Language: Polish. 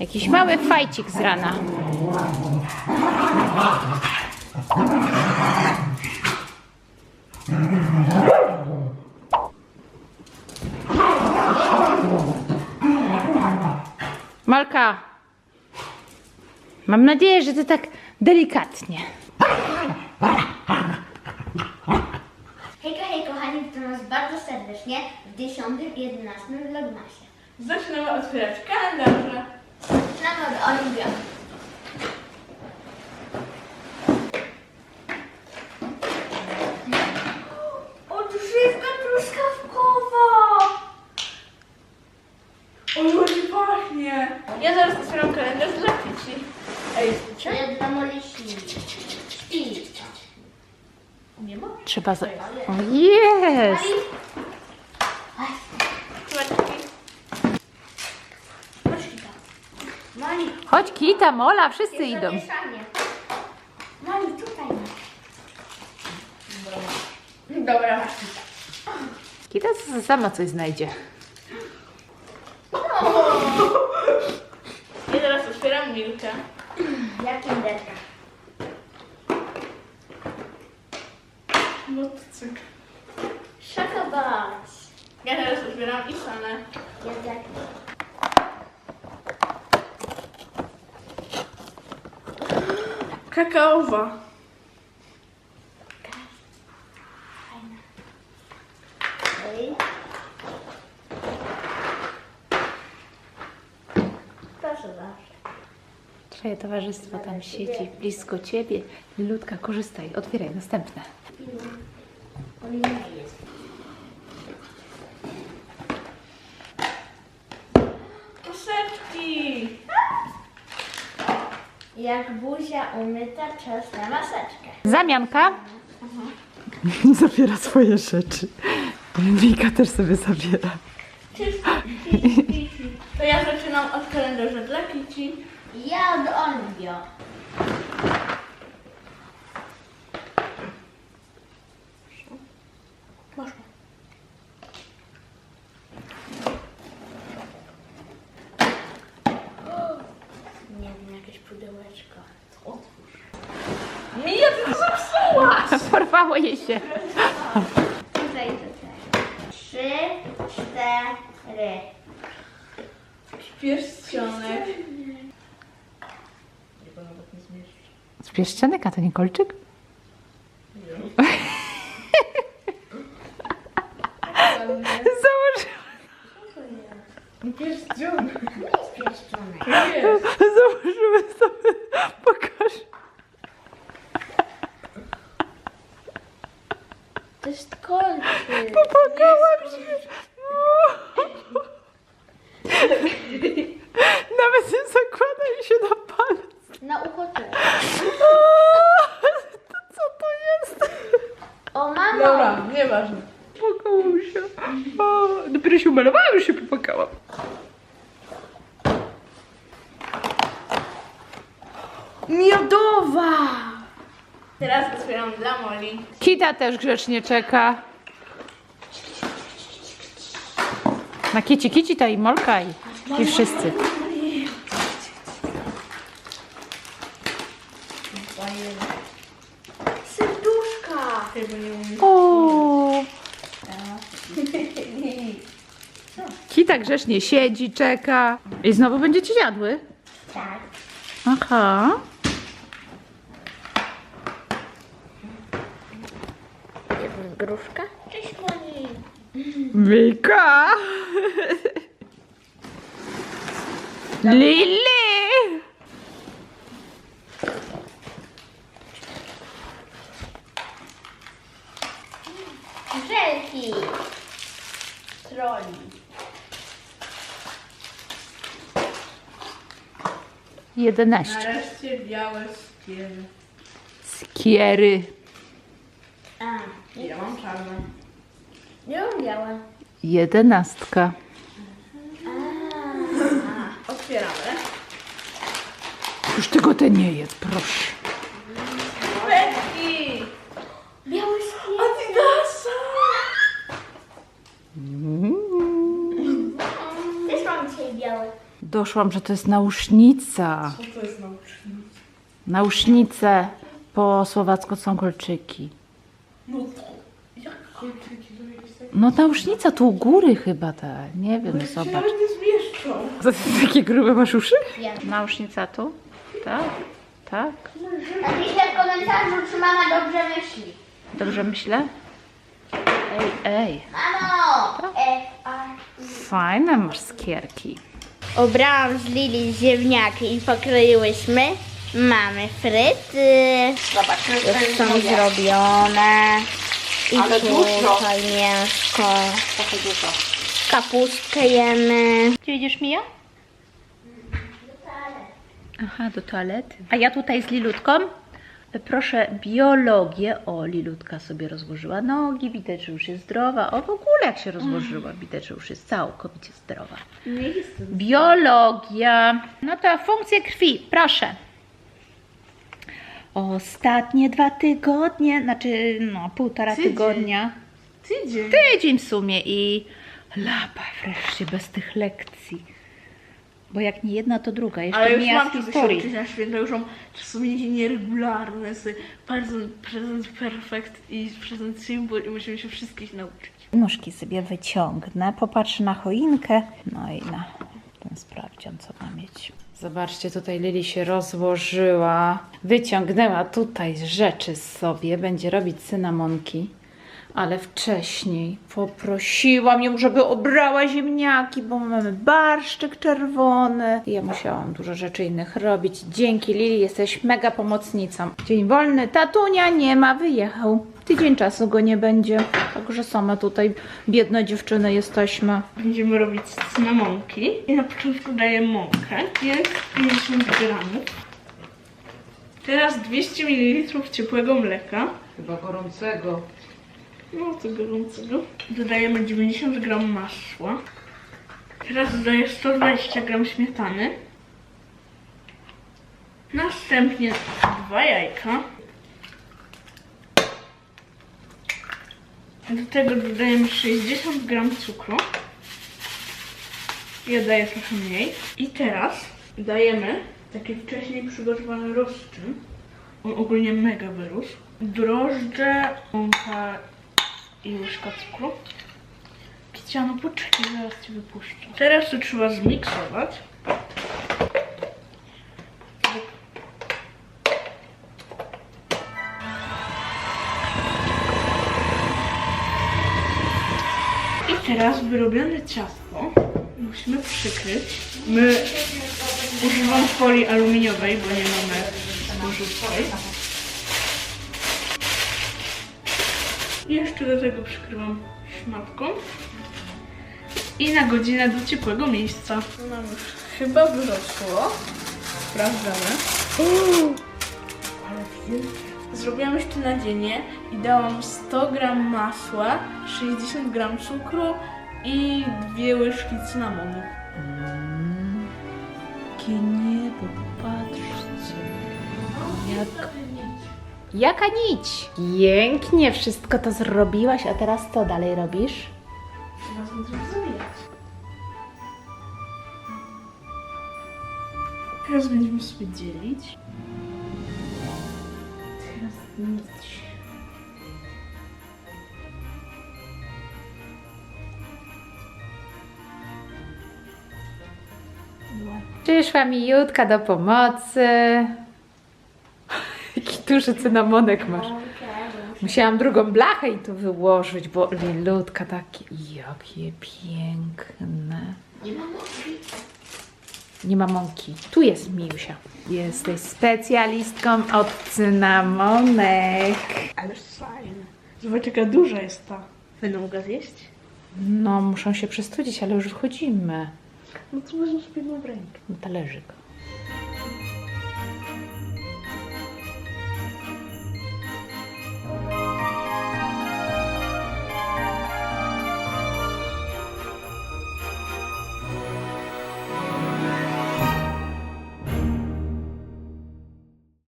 Jakiś mały fajcik z rana. Malka, mam nadzieję, że ty tak delikatnie. Hejka, hej kochani, witam nas bardzo serdecznie w 10 i 11 vlogmasie. Zaczynamy otwierać kalendarze. Zaczynamy od Olimpia. Odżywka truskawkowa! O, ładnie pachnie. Ja zaraz otwieram kalendarz dla Kici. Ej, To jest dla Moli Śpi. nie ma? Trzeba za... O, jest! Kwiatki. Chodź Kita. Mali, Chodź Kita, Mola, wszyscy jest idą. zamieszanie. Mali, tutaj masz. Dobra, Kita. Kita sama coś znajdzie. Ja teraz otwieram Milkę. Jak kinderka. Motocykl. Szokobać. Ja teraz otwieram Isanę. Jest jak... Kakaowa. Ej. Proszę bardzo. Twoje towarzystwo tam siedzi blisko ciebie. Lilutka, korzystaj, otwieraj następne. Oliwia jest. Jak buzia umyta, czas na maseczkę. Zamianka. Zabiera swoje rzeczy. Wika też sobie zabiera. To ja zaczynam od kalendarza dla Kici. Ja od Oliwio. Masz. Nie wiem, jakieś pudełeczko. Mija, ty to Porwało jej się. Tutaj, tutaj. Trzy, cztery. Pierścionek. Z pierścionek, a to nie kolczyk? Założyłam, Pierścionek. Jest pieszczonek. Jest. założymy sobie. Pokaż. To jest kolczyk. Popłakałam się. Nawet nie zakłada i się na palec. Na ucho. To co to jest? O, mamo! Dobra, nieważne. Popłakałam się. O, dopiero się umalowałam, już się popłakałam. Miodowa! Teraz otwieram dla Moli. Kita też grzecznie czeka. Na kici, kici ta i Molka i, i wszyscy. Serduszka! O. Kita grzecznie siedzi, czeka. I znowu będziecie jadły? Tak. Aha. Jest gruszka? Cześć, Moni! Wika! Lili! Żelki! Troli. Jedenaście. Nareszcie białe skiery. Skiery. Lubiałam. Jedenastka. Otwieramy. Już tego te nie jedz, proszę. Petki! Biały skier. Adidasa! Też mam dzisiaj biały. doszłam, że to jest nausznica. Co to jest naucznik? Nausznice po słowacku są kolczyki. No to... Jak kolczyki do jakiejś takiej... No nausznica tu u góry chyba te, nie wiem, No zobacz. nie zmieszczą. To ty takie grube masz uszy? Ja. Nausznica tu? Tak, tak. Napiszcie w komentarzu, czy mama dobrze myśli. Dobrze myślę? Ej, ej, Mamo! E, a... fajne masz skierki. Ubrałam z Lili ziemniaki i pokroiłyśmy. Mamy fryty. Zobacz, Już są zrobione. I Ale dużo. tutaj mięsko. Trochę dużo. Kapustkę jemy. Gdzie idziesz, Mija? Aha, do toalety. A ja tutaj z Lilutką. Proszę, biologię. O, Lilutka sobie rozłożyła nogi, widać, że już jest zdrowa. O, w ogóle jak się rozłożyła, widać, że już jest całkowicie zdrowa. Nie jestem. Biologia. No to funkcje krwi, proszę. Ostatnie dwa tygodnie, znaczy no półtora Tydzień. tygodnia. Tydzień. Tydzień w sumie i lapa wreszcie bez tych lekcji. Bo jak nie jedna, to druga. Jeszcze Ale już nie mam czego się uczyć na święta, już mam czasami nieregularne, z prezent, prezent perfekt i prezent symbol i musimy się wszystkich nauczyć. Nóżki sobie wyciągnę, popatrzę na choinkę, no i na ten sprawdzian, co ma mieć. Zobaczcie, tutaj Lili się rozłożyła, wyciągnęła tutaj rzeczy sobie, będzie robić cynamonki, ale wcześniej poprosiłam ją, żeby obrała ziemniaki, bo mamy barszczyk czerwony. I ja musiałam dużo rzeczy innych robić. Dzięki Lili jesteś mega pomocnicą. Dzień wolny, tatunia nie ma, wyjechał. Tydzień czasu go nie będzie, także same tutaj biedne dziewczyny jesteśmy. Będziemy robić cynamonki i na początku daję mąkę, jest 50 gramów. Teraz 200 ml ciepłego mleka, Chyba gorącego. no to gorącego. Dodajemy 90 gram masła. Teraz dodaję 120 gram śmietany. Następnie dwa jajka. Do tego dodajemy 60 gram cukru. Ja daję trochę mniej. I teraz dajemy taki wcześniej przygotowany rozczyn. On ogólnie mega wyrósł. Drożdże, mąka i łyżka cukru. Kiciano, poczekaj, zaraz Ci wypuszczę. Teraz to trzeba zmiksować. Wyrobione ciasto musimy przykryć. My używam folii aluminiowej, bo nie mamy spożywczej. Jeszcze do tego przykrywam szmatką. I na godzinę do ciepłego miejsca. No nam już chyba wyrosło. Sprawdzamy. Zrobiłam jeszcze nadzienie i dałam 100 gram masła, 60 gram cukru i dwie łyżki cynamonu. Jakie niebo, patrzcie. Jak... Jaka nić? Pięknie wszystko to zrobiłaś, a teraz co dalej robisz? Teraz będę zawijać. Teraz będziemy sobie dzielić. Teraz nić. Przyszła mi Jutka do pomocy. Jaki duży cynamonek masz. Musiałam drugą blachę i tu wyłożyć, bo Lilutka takie, jakie piękne. Nie ma mąki. Tu jest Miusia. Jesteś specjalistką od cynamonek. Ale fajne. Zobacz jaka duża jest ta. Będę mogła zjeść? No, muszą się przestudzić, ale już wchodzimy. No to wezmę sobie w rękę. Na talerzyk.